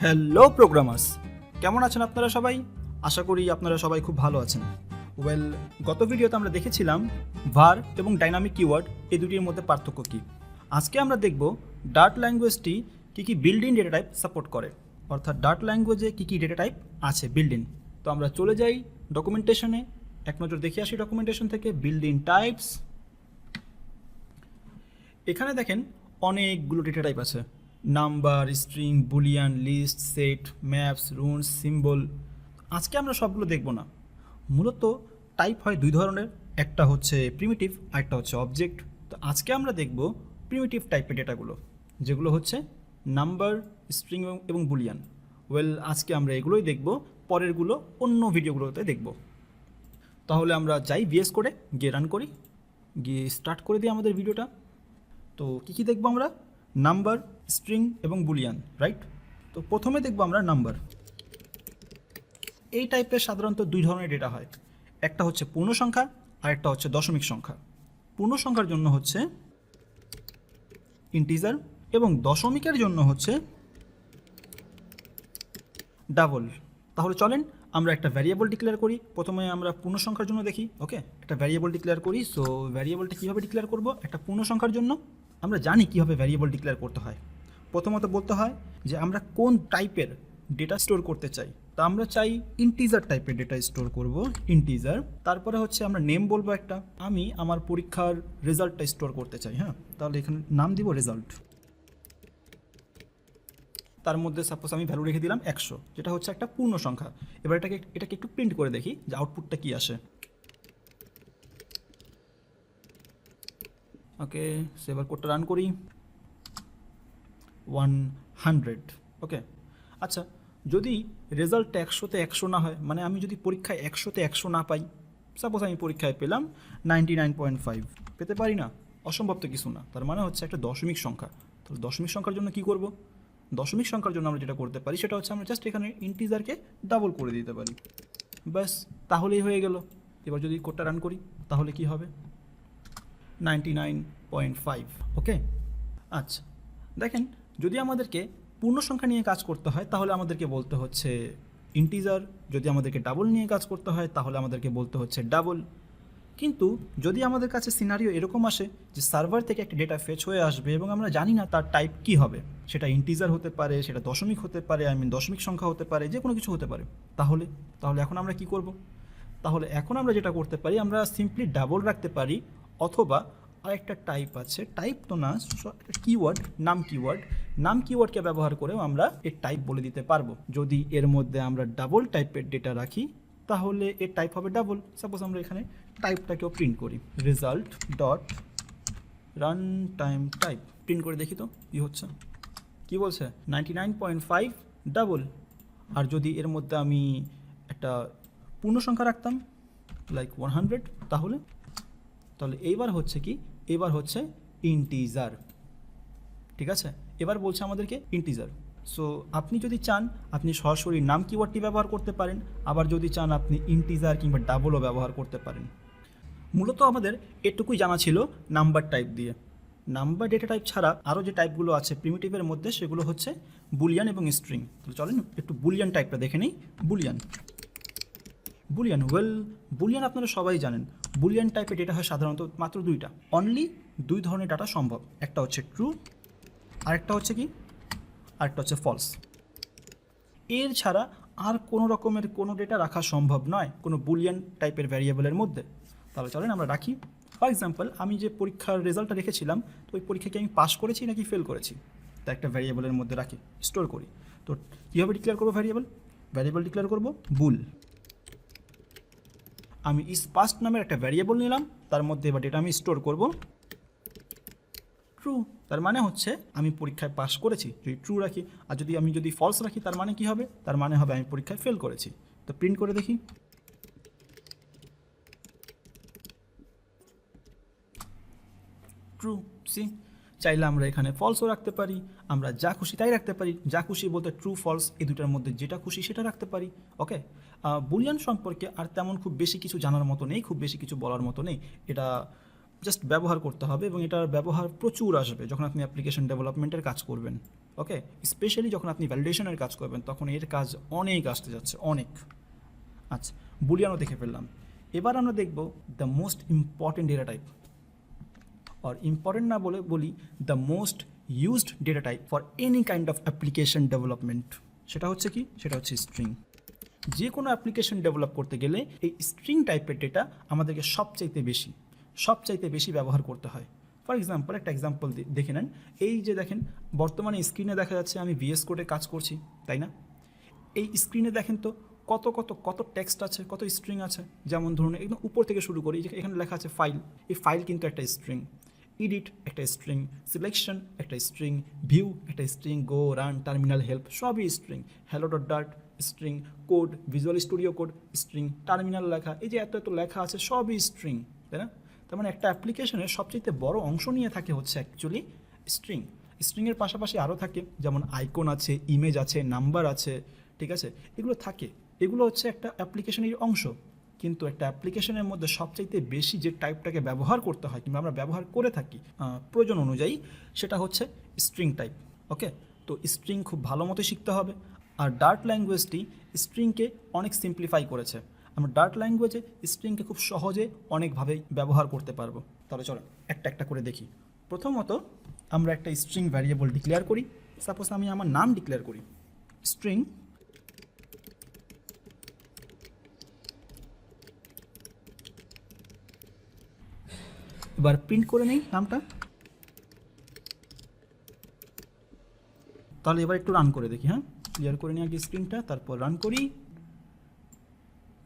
Hello programmers কেমন আছেন আপনারা সবাই? আশা করি আপনারা সবাই খুব ভালো আছেন। ওয়েল গত ভিডিওতে আমরা দেখেছিলাম ভার এবং ডাইনামিক কিওয়ার্ড এই দুটির মধ্যে পার্থক্য কী। আজকে আমরা দেখব ডার্ট ল্যাঙ্গুয়েজটি কী কী built in data type support করে। অর্থাৎ ডার্ট ল্যাঙ্গুয়েজে কী কী ডেটা টাইপ আছে বিল্ডিং তো আমরা চলে যাই ডকুমেন্টেশনে এক নজর দেখে আসি ডকুমেন্টেশন থেকে বিল্ডিং টাইপস এখানে দেখেন অনেকগুলো ডেটা টাইপ আছে। Number, string, boolean, list, set, maps, runes, symbol. আজকে আমরা সবগুলো দেখব না। মূলত টাইপ হয় দুই ধরনের। একটা হচ্ছে প্রিমিটিভ আর একটা হচ্ছে অবজেক্ট। তো আজকে আমরা দেখব প্রিমিটিভ টাইপের ডেটাগুলো, যেগুলো হচ্ছে নাম্বার, স্ট্রিং এবং বুলিয়ান। ওয়েল, আজকে আমরা এগুলোই দেখব। পরেরগুলো অন্য ভিডিওগুলোতে দেখব। তাহলে আমরা যাই বিএস করে গিয়ে রান করি। গিয়ে স্টার্ট করে দিই আমাদের ভিডিওটা। তো কী কী দেখব আমরা? নাম্বার, স্ট্রিং এবং বুলিয়ান রাইট তো প্রথমে দেখব আমরা নাম্বার। এই টাইপের সাধারণত দুই ধরনের ডেটা হয়। একটা হচ্ছে পূর্ণ সংখ্যা, আর একটা হচ্ছে দশমিক সংখ্যা। পূর্ণ সংখ্যার জন্য হচ্ছে ইন্টিজার এবং দশমিকের জন্য হচ্ছে ডাবল তাহলে চলেন আমরা একটা ভ্যারিয়েবল ডিক্লেয়ার করি। প্রথমে আমরা পূর্ণ সংখ্যার জন্য দেখি ওকে একটা ভ্যারিয়েবল ডিক্লেয়ার করি সো ভ্যারিয়েবলটা কীভাবে ডিক্লেয়ার করব? একটা পূর্ণ সংখ্যার জন্য আমরা জানি কীভাবে ভ্যারিয়েবল ডিক্লেয়ার করতে হয়। প্রথমত বলতে হয় যে আমরা কোন টাইপের ডেটা স্টোর করতে চাই। তা আমরা চাই ইন্টিজার টাইপের ডেটা স্টোর করব ইন্টিজার তারপরে হচ্ছে আমরা নেম বলব একটা। আমি আমার পরীক্ষার রেজাল্টটা স্টোর করতে চাই হ্যাঁ? তাহলে এখানে নাম দিব রেজাল্ট তার মধ্যে সাপোজ আমি ভ্যালু রেখে দিলাম একশো, যেটা হচ্ছে একটা পূর্ণ সংখ্যা। এবার এটাকে এটাকে একটু প্রিন্ট করে দেখি যে আউটপুটটা কী আসে। ওকে সে এবার কোডটা রান করি। ওয়ান হান্ড্রেড ওকে আচ্ছা যদি রেজাল্টটা একশোতে একশো না হয় মানে আমি যদি পরীক্ষায় একশোতে একশো না পাই সাপোজ আমি পরীক্ষায় পেলাম নাইনটি নাইন পয়েন্ট ফাইভ পেতে পারি না? অসম্ভব তো কিছু না। তার মানে হচ্ছে একটা দশমিক সংখ্যা। তাহলে দশমিক সংখ্যার জন্য কি করব? দশমিক সংখ্যার জন্য আমরা যেটা করতে পারি, সেটা হচ্ছে আমরা জাস্ট এখানে ইন্টিজারকে ডাবল করে দিতে পারি। ব্যাস, তাহলেই হয়ে গেল। এবার যদি কোডটা রান করি, তাহলে কি হবে? Ninety nine point five, okay? আচ্ছা দেখেন, যদি আমাদেরকে পূর্ণ সংখ্যা নিয়ে কাজ করতে হয়, তাহলে আমাদেরকে বলতে হচ্ছে ইন্টিজার। যদি আমাদেরকে ডাবল নিয়ে কাজ করতে হয়, তাহলে আমাদেরকে বলতে হচ্ছে ডাবল। কিন্তু যদি আমাদের কাছে সিনারিও এরকম আসে যে সার্ভার থেকে একটা ডেটা ফেচ হয়ে আসবে এবং আমরা জানি না তার টাইপ কী হবে, সেটা ইন্টিজার হতে পারে, সেটা দশমিক হতে পারে, আই মিন দশমিক সংখ্যা হতে পারে, যে কোনো কিছু হতে পারে, তাহলে তাহলে এখন আমরা কি করব? তাহলে এখন আমরা যেটা করতে পারি, আমরা সিম্পলি ডাবল রাখতে পারি অথবা আরেকটা টাইপ আছে। টাইপ তো না কিওয়ার্ড নাম কিওয়ার্ড নাম কিওয়ার্ডকে ব্যবহার করেও আমরা এর টাইপ বলে দিতে পারব। যদি এর মধ্যে আমরা ডাবল টাইপের ডেটা রাখি, তাহলে এর টাইপ হবে ডাবল সাপোজ আমরা এখানে টাইপটাকেও প্রিন্ট করি। Result dot run time type print করে দেখি তো, কী হচ্ছে? কী বলছে? Ninety nine point five double আর যদি এর মধ্যে আমি একটা পূর্ণ সংখ্যা রাখতাম লাইক ওয়ান হান্ড্রেড তাহলে? তাহলে এইবার হচ্ছে কি এবার হচ্ছে ইন্টিজার ঠিক আছে? এবার বলছে আমাদেরকে ইন্টিজার সো আপনি যদি চান, আপনি সরাসরি নাম কিওয়ার্ডটি ব্যবহার করতে পারেন, আবার যদি চান আপনি ইন্টিজার কিংবা ডাবলও ব্যবহার করতে পারেন। মূলত আমাদের এটুকুই জানা ছিল নাম্বার টাইপ দিয়ে। নাম্বার ডেটা টাইপ ছাড়া আরও যে টাইপগুলো আছে প্রিমিটিভের মধ্যে, সেগুলো হচ্ছে বুলিয়ান এবং স্ট্রিং তাহলে চলেন একটু বুলিয়ান টাইপটা দেখে নিই। বুলিয়ান বুলিয়ান ওয়েল বুলিয়ান আপনারা সবাই জানেন। বুলিয়ান টাইপের ডেটা হয় সাধারণত মাত্র দুইটা। অনলি দুই ধরনের ডাটা সম্ভব। একটা হচ্ছে ট্রু আরেকটা হচ্ছে কি? আরেকটা হচ্ছে ফলস এর ছাড়া আর কোনো রকমের কোনো ডেটা রাখা সম্ভব নয় কোনো বুলিয়ান টাইপের ভ্যারিয়েবলের মধ্যে। তাহলে চলেন আমরা রাখি। ফর এক্সাম্পল আমি যে পরীক্ষার রেজাল্টটা রেখেছিলাম তো ওই পরীক্ষাকে আমি পাস করেছি নাকি ফেল করেছি? তা একটা ভ্যারিয়েবলের মধ্যে রাখি স্টোর করি। তো কীভাবে ডিক্লেয়ার করব ভ্যারিয়েবল ভ্যারিয়েবল ডিক্লেয়ার করব বুল আমি ইস পাস্ট নামের একটা ভ্যারিয়েবল নিলাম, তার মধ্যে এবার ডেটা আমি স্টোর করব। ট্রু তার মানে হচ্ছে আমি পরীক্ষায় পাস করেছি, যদি ট্রু রাখি। আর যদি আমি যদি ফলস রাখি, তার মানে কি হবে? তার মানে হবে আমি পরীক্ষায় ফেল করেছি। তো প্রিন্ট করে দেখি। ট্রু সি চাইলে আমরা এখানে ফলসও রাখতে পারি, আমরা যা খুশি তাই রাখতে পারি, যা খুশি বলতে ট্রু ফলস এই দুটার মধ্যে যেটা খুশি সেটা রাখতে পারি ওকে বুলিয়ান সম্পর্কে আর তেমন খুব বেশি কিছু জানার মতো নেই, খুব বেশি কিছু বলার মতো নেই, এটা জাস্ট ব্যবহার করতে হবে এবং এটার ব্যবহার প্রচুর আসবে যখন আপনি অ্যাপ্লিকেশন ডেভেলপমেন্টের কাজ করবেন ওকে স্পেশালি যখন আপনি ভ্যালিডেশনের কাজ করবেন, তখন এর কাজ অনেক আসতে যাচ্ছে, অনেক। আচ্ছা বুলিয়ানও দেখে ফেললাম। এবার আমরা দেখব the most important data type or important না বলে বলি the most used data type for any kind of application development সেটা হচ্ছে কি? সেটা হচ্ছে স্ট্রিং যে কোনো অ্যাপ্লিকেশন ডেভেলপ করতে গেলে এই স্ট্রিং টাইপের ডেটা আমাদেরকে সবচাইতে বেশি সবচাইতে বেশি ব্যবহার করতে হয়। ফর এক্সাম্পল একটা এক্সাম্পল দেখে নেন। এই যে দেখেন, বর্তমানে স্ক্রিনে দেখা যাচ্ছে আমি ভিএস কোডে কাজ করছি, তাই না? এই স্ক্রিনে দেখেন তো কত কত কত টেক্সট আছে, কত স্ট্রিং আছে। যেমন ধরুন, একদম উপর থেকে শুরু করি এখানে লেখা আছে ফাইল এই ফাইল কিন্তু একটা স্ট্রিং এডিট একটা স্ট্রিং সিলেকশন একটা স্ট্রিং ভিউ একটা string go run terminal help সবই string hello dot ডাট string code visual studio code string terminal লেখা, এই যে এত এত লেখা আছে, সবই স্ট্রিং তাই না? তার মানে একটা অ্যাপ্লিকেশনের সবচেয়ে বড় অংশ নিয়ে থাকে হচ্ছে অ্যাকচুয়ালি স্ট্রিং স্ট্রিংয়ের পাশাপাশি আরও থাকে, যেমন আইকন আছে ইমেজ আছে নাম্বার আছে, ঠিক আছে? এগুলো থাকে। এগুলো হচ্ছে একটা অ্যাপ্লিকেশনের অংশ। কিন্তু একটা অ্যাপ্লিকেশনের মধ্যে সবচাইতে বেশি যে টাইপটাকে ব্যবহার করতে হয় কিংবা আমরা ব্যবহার করে থাকি প্রয়োজন অনুযায়ী, সেটা হচ্ছে স্ট্রিং টাইপ ওকে তো স্ট্রিং খুব ভালো মতো শিখতে হবে। আর ডার্ট ল্যাঙ্গুয়েজটি স্ট্রিংকে অনেক সিম্পলিফাই করেছে। আমরা ডার্ট ল্যাঙ্গুয়েজে স্ট্রিংকে খুব সহজে অনেকভাবে ব্যবহার করতে পারব। তাহলে চলো একটা একটা করে দেখি। প্রথমত আমরা একটা স্ট্রিং ভ্যারিয়েবল ডিক্লেয়ার করি। সাপোজ আমি আমার নাম ডিক্লেয়ার করি। স্ট্রিং এবার প্রিন্ট করে নেই নামটা। তাহলে এবার একটু রান করে দেখি হ্যাঁ? ক্লিয়ার করে নিই আগে স্ক্রিনটা তারপর রান করি।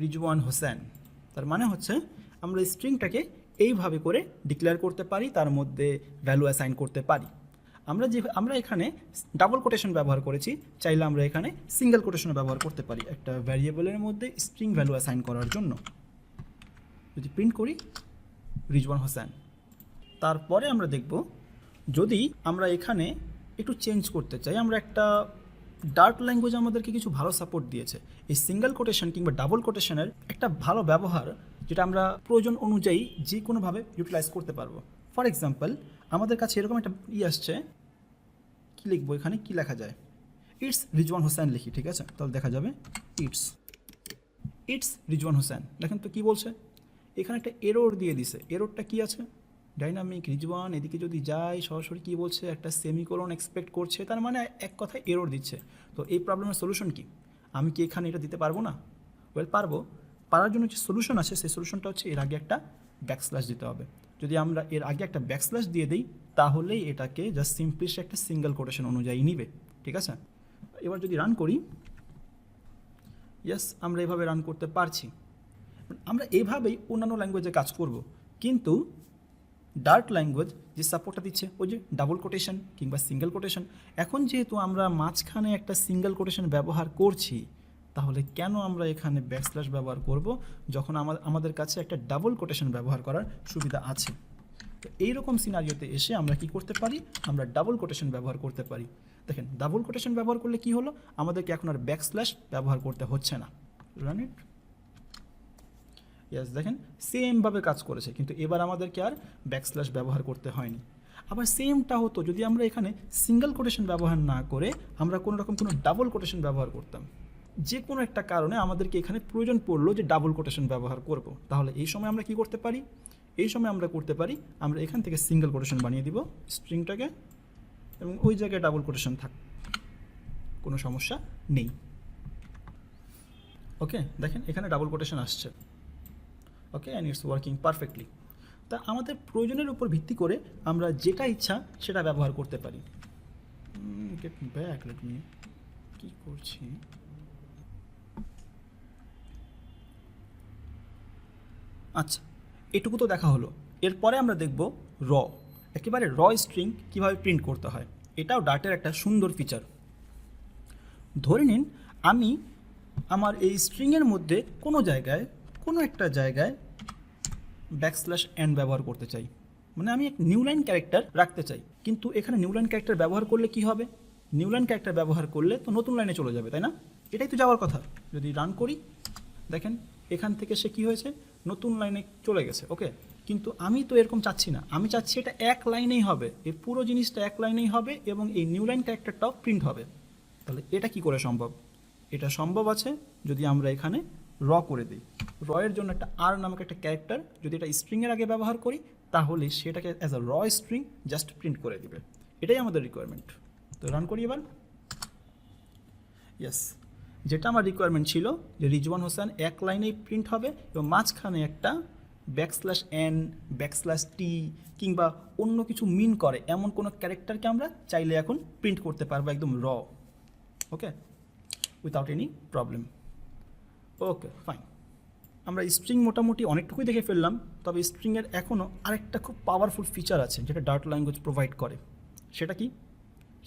রিজওয়ান হোসেন। তার মানে হচ্ছে আমরা স্ট্রিংটাকে এইভাবে করে ডিক্লেয়ার করতে পারি, তার মধ্যে ভ্যালু অ্যাসাইন করতে পারি। আমরা যে, আমরা এখানে ডাবল কোটেশন ব্যবহার করেছি, চাইলে আমরা এখানে সিঙ্গেল কোটেশনও ব্যবহার করতে পারি একটা ভ্যারিয়েবলের মধ্যে স্ট্রিং ভ্যালু অ্যাসাইন করার জন্য। যদি প্রিন্ট করি রিজওয়ান হোসেন। তারপরে আমরা দেখব যদি আমরা এখানে একটু চেঞ্জ করতে চাই, আমরা একটা ডার্ক ল্যাঙ্গুয়েজ আমাদেরকে কিছু ভালো সাপোর্ট দিয়েছে। এই সিঙ্গেল কোটেশন কিংবা ডাবল কোটেশনের একটা ভালো ব্যবহার যেটা আমরা প্রয়োজন অনুযায়ী যে কোনোভাবে ইউটিলাইজ করতে পারব। ফর এক্সাম্পল আমাদের কাছে এরকম একটা ই আসছে, কী লিখব এখানে, কী লেখা যায়? ইটস রিজওয়ান হোসেন লিখি, ঠিক আছে? তাহলে দেখা যাবে ইটস ইটস রিজওয়ান হোসেন। দেখেন তো কী বলছে? এখানে একটা এরোর দিয়ে দিছে। এরোরটা কি আছে? ডাইনামিক রিজওয়ান এদিকে যদি যাই সরাসরি কী বলছে? একটা সেমিকোলন এক্সপেক্ট করছে, তার মানে এক কথায় এরোর দিচ্ছে। তো এই প্রবলেমের সলিউশন কি? আমি কি এখানে এটা দিতে পারব না? ওয়েল পারব। পারার জন্য যে সলিউশন আছে, সেই সলিউশনটা হচ্ছে এর আগে একটা ব্যাকস্ল্যাশ দিতে হবে। যদি আমরা এর আগে একটা ব্যাকস্ল্যাশ দিয়ে দিই, তাহলেই এটাকে জাস্ট সিম্পলিশ একটা সিঙ্গেল কোটেশন অনুযায়ী নিবে। ঠিক আছে? এবার যদি রান করি ইয়াস আমরা এভাবে রান করতে পারছি। আমরা এভাবেই অন্যান্য ল্যাঙ্গুয়েজে কাজ করব। কিন্তু ডার্ক ল্যাঙ্গুয়েজ যে সাপোর্টটা দিচ্ছে, ওই যে ডাবল কোটেশন কিংবা সিঙ্গেল কোটেশন এখন যেহেতু আমরা মাঝখানে একটা সিঙ্গেল কোটেশন ব্যবহার করছি, তাহলে কেন আমরা এখানে ব্যাকস্ল্যাশ ব্যবহার করব, যখন আমা- আমাদের কাছে একটা ডাবল কোটেশন ব্যবহার করার সুবিধা আছে? তো এইরকম সিনারিওতে এসে আমরা কি করতে পারি? আমরা ডাবল কোটেশন ব্যবহার করতে পারি। দেখেন ডাবল কোটেশন ব্যবহার করলে কি হলো? আমাদেরকে এখন আর ব্যাকস্ল্যাশ ব্যবহার করতে হচ্ছে না। রান ইট ইয়াস দেখেন সেমভাবে কাজ করেছে, কিন্তু এবার আমাদেরকে আর ব্যাকস্ল্যাশ ব্যবহার করতে হয়নি। আবার সেমটা হতো, যদি আমরা এখানে সিঙ্গেল কোটেশন ব্যবহার না করে আমরা কোনো রকম কোনো ডাবল কোটেশন ব্যবহার করতাম। যে কোনো একটা কারণে আমাদেরকে এখানে প্রয়োজন পড়ল যে ডাবল কোটেশন ব্যবহার করব। তাহলে এই সময় আমরা কি করতে পারি? এই সময় আমরা করতে পারি, আমরা এখান থেকে সিঙ্গেল কোটেশন বানিয়ে দিব স্ট্রিংটাকে এবং ওই জায়গায় ডাবল কোটেশন থাক, কোনো সমস্যা নেই। ওকে দেখেন, এখানে ডাবল কোটেশন আসছে। Okay and it's working perfectly তা আমাদের প্রয়োজনের উপর ভিত্তি করে আমরা যেটা ইচ্ছা সেটা ব্যবহার করতে পারি। গেট ব্যাক লেট মি কী করছি? আচ্ছা এটুকু তো দেখা হলো। এরপরে আমরা দেখব র একেবারে র স্ট্রিং কীভাবে প্রিন্ট করতে হয়। এটাও ডাটের একটা সুন্দর ফিচার ধরে নিন, আমি আমার এই স্ট্রিংয়ের মধ্যে কোনো জায়গায় কোনো একটা জায়গায় ব্যাকস্ল্যাশ এন্ড ব্যবহার করতে চাই। মানে আমি এক নিউ লাইন ক্যারেক্টার রাখতে চাই। কিন্তু এখানে নিউ লাইন ক্যারেক্টার ব্যবহার করলে কি হবে? নিউ লাইন ক্যারেক্টার ব্যবহার করলে তো নতুন লাইনে চলে যাবে, তাই না? এটাই তো যাওয়ার কথা। যদি রান করি, দেখেন এখান থেকে সে কি হয়েছে? নতুন লাইনে চলে গেছে ওকে কিন্তু আমি তো এরকম চাচ্ছি না। আমি চাচ্ছি এটা এক লাইনেই হবে। এই পুরো জিনিসটা এক লাইনেই হবে এবং এই নিউ লাইন ক্যারেক্টারটাও প্রিন্ট হবে। তাহলে এটা কি করে সম্ভব? এটা সম্ভব আছে যদি আমরা এখানে র করে দিই। র এর জন্য একটা আর নামক একটা ক্যারেক্টার যদি এটা স্ট্রিংয়ের আগে ব্যবহার করি, তাহলে সেটাকে অ্যাজ আ র স্ট্রিং জাস্ট প্রিন্ট করে দিবে। এটাই আমাদের রিকোয়ারমেন্ট তো রান করি এবার। ইয়েস যেটা আমার রিকোয়ারমেন্ট ছিল যে রিজওয়ান হোসেন এক লাইনেই প্রিন্ট হবে এবং মাঝখানে একটা ব্যাকস্ল্যাশ এন ব্যাকস্ল্যাশ টি কিংবা অন্য কিছু মিন করে এমন কোনো ক্যারেক্টারকে আমরা চাইলে এখন প্রিন্ট করতে পারব একদম raw okay without any problem okay fine আমরা স্ট্রিং মোটামুটি অনেকটুকুই দেখে ফেললাম, তবে স্ট্রিংয়ের এখনও আরেকটা খুব পাওয়ারফুল ফিচার আছে, যেটা ডার্ট ল্যাঙ্গুয়েজ প্রোভাইড করে। সেটা কি?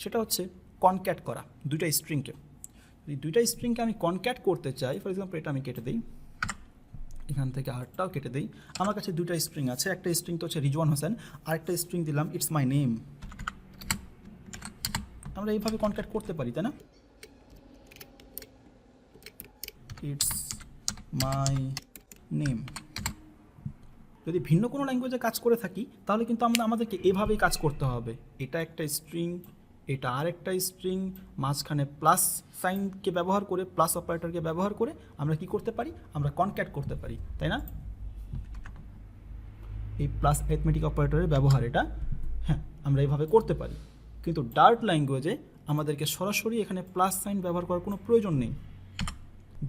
সেটা হচ্ছে কনক্যাট করা, দুইটা স্ট্রিংকে যদি দুইটা স্ট্রিংকে আমি কনক্যাট করতে চাই ফর এক্সাম্পল এটা আমি কেটে দিই। এখান থেকে আরটাও কেটে দিই। আমার কাছে দুইটা স্ট্রিং আছে, একটা স্ট্রিং তো হচ্ছে রিজওয়ান হোসেন, আরেকটা স্ট্রিং দিলাম ইটস মাই নেম আমরা এইভাবে কনক্যাট করতে পারি, তাই না? ইটস মাই নেম যদি ভিন্ন কোনো ল্যাঙ্গুয়েজে কাজ করে থাকি, তাহলে কিন্তু আমরা আমাদেরকে এভাবেই কাজ করতে হবে। এটা একটা স্ট্রিং এটা আর একটা স্ট্রিং মাঝখানে প্লাস সাইনকে ব্যবহার করে প্লাস অপারেটরকে ব্যবহার করে আমরা কি করতে পারি? আমরা কনক্যাট করতে পারি, তাই না? এই প্লাস অ্যাথমেটিক অপারেটরের ব্যবহার এটা হ্যাঁ আমরা এইভাবে করতে পারি। কিন্তু ডার্ট ল্যাঙ্গুয়েজে আমাদেরকে সরাসরি এখানে প্লাস সাইন ব্যবহার করার কোনো প্রয়োজন নেই।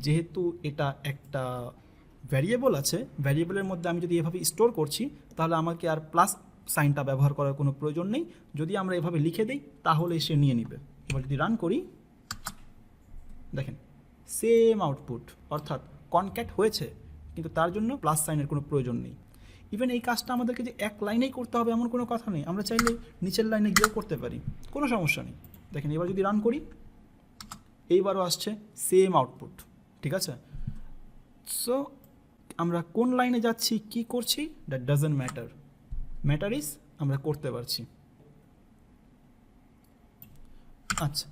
যেহেতু এটা একটা ভ্যারিয়েবল আছে ভ্যারিয়েবলের মধ্যে আমি যদি এভাবে স্টোর করছি, তাহলে আমাকে আর প্লাস সাইনটা ব্যবহার করার কোনো প্রয়োজন নেই। যদি আমরা এভাবে লিখে দিই, তাহলে সে নিয়ে নিবে। এবার যদি রান করি, দেখেন সেম আউটপুট অর্থাৎ কনক্যাট হয়েছে, কিন্তু তার জন্য প্লাস সাইনের কোনো প্রয়োজন নেই। ইভেন এই কাজটা আমাদেরকে যে এক লাইনেই করতে হবে, এমন কোনো কথা নেই। আমরা চাইলে নিচের লাইনে গিয়েও করতে পারি, কোনো সমস্যা নেই। দেখেন, এবার যদি রান করি, এইবারও আসছে সেম আউটপুট ঠিক আছে? সো আমরা কোন লাইনে যাচ্ছি, কি করছি? That doesn't matter matter is আমরা করতে পারছি। আচ্ছা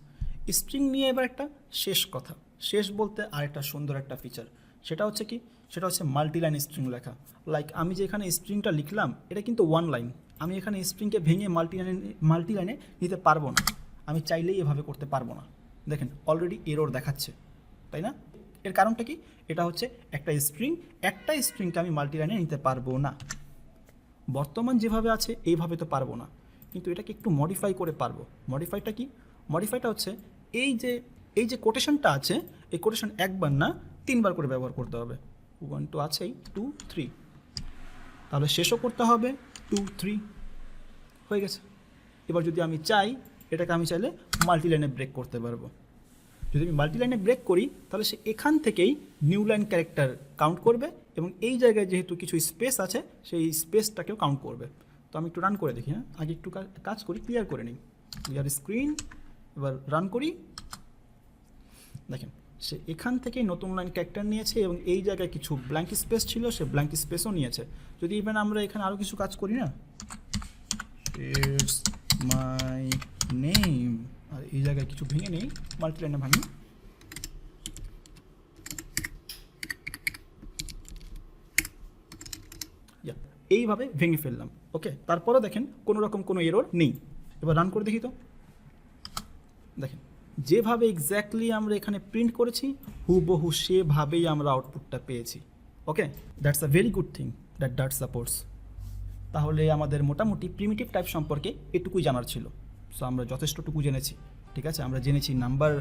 স্ট্রিং নিয়ে এবার একটা শেষ কথা। শেষ বলতে আরেকটা সুন্দর একটা ফিচার সেটা হচ্ছে কি? সেটা হচ্ছে মাল্টি লাইন স্ট্রিং লেখা। লাইক আমি যে এখানে স্ট্রিংটা লিখলাম, এটা কিন্তু ওয়ান লাইন আমি এখানে স্ট্রিংকে ভেঙে মাল্টি লাইনে মাল্টি লাইনে নিতে পারব না। আমি চাইলেই এভাবে করতে পারব না। দেখেন অলরেডি এরোর দেখাচ্ছে। তাই না? এর কারণটা কি? এটা হচ্ছে একটা স্ট্রিং একটা স্ট্রিংকে আমি মাল্টি লাইনে নিতে পারব না। বর্তমান যেভাবে আছে, এইভাবে তো পারব না। কিন্তু এটাকে একটু মডিফাই করে পারব। মডিফাইটা কি? মডিফাইটা হচ্ছে এই যে এই যে কোটেশনটা আছে, এই কোটেশন একবার না, তিনবার করে ব্যবহার করতে হবে। ওয়ান টু আছেই টু থ্রি তাহলে শেষও করতে হবে টু থ্রি হয়ে গেছে। এবার যদি আমি চাই, এটাকে আমি চাইলে মাল্টি লাইনে ব্রেক করতে পারব। যদি আমি মাল্টি লাইনে ব্রেক করি, তাহলে সে এখান থেকেই নিউ লাইন ক্যারেক্টার কাউন্ট করবে এবং এই জায়গায় যেহেতু কিছু স্পেস আছে, সেই স্পেসটাকেও কাউন্ট করবে। তো আমি একটু রান করে দেখি হ্যাঁ? আগে একটু কাজ করি ক্লিয়ার করে নিই। ক্লিয়ার স্ক্রিন এবার রান করি। দেখেন, সে এখান থেকেই নতুন লাইন ক্যারেক্টার নিয়েছে এবং এই জায়গায় কিছু ব্ল্যাঙ্ক স্পেস ছিল, সে ব্ল্যাঙ্ক স্পেসও নিয়েছে। যদি ইভেন আমরা এখানে আরও কিছু কাজ করি, না? ইটস মাই নেম আর এই জায়গায় কিছু ভেঙে নেই মাল্টি লাইনে ভাঙি এইভাবে ভেঙে ফেললাম ওকে তারপরে দেখেন, কোনো রকম কোনো এরর নেই। এবার রান করে দেখি তো। দেখেন, যেভাবে এক্স্যাক্টলি আমরা এখানে প্রিন্ট করেছি, হুবহু সেভাবেই আমরা আউটপুটটা পেয়েছি okay that's a very good thing that ডাট supports তাহলে আমাদের মোটামুটি প্রিমিটিভ টাইপ সম্পর্কে এটুকুই জানার ছিল। সো আমরা যথেষ্টটুকু জেনেছি, ঠিক আছে? আমরা জেনেছি নাম্বার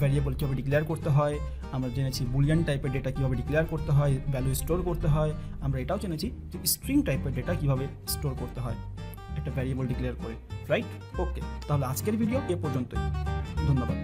ভ্যারিয়েবল কীভাবে ডিক্লেয়ার করতে হয়, আমরা জেনেছি বুলিয়ান টাইপের ডেটা কীভাবে ডিক্লেয়ার করতে হয় ভ্যালু স্টোর করতে হয়, আমরা এটাও জেনেছি যে স্ট্রিং টাইপের ডেটা কীভাবে স্টোর করতে হয়, একটা ভ্যারিয়েবল ডিক্লেয়ার করে রাইট ওকে তাহলে আজকের ভিডিও এ পর্যন্তই, ধন্যবাদ।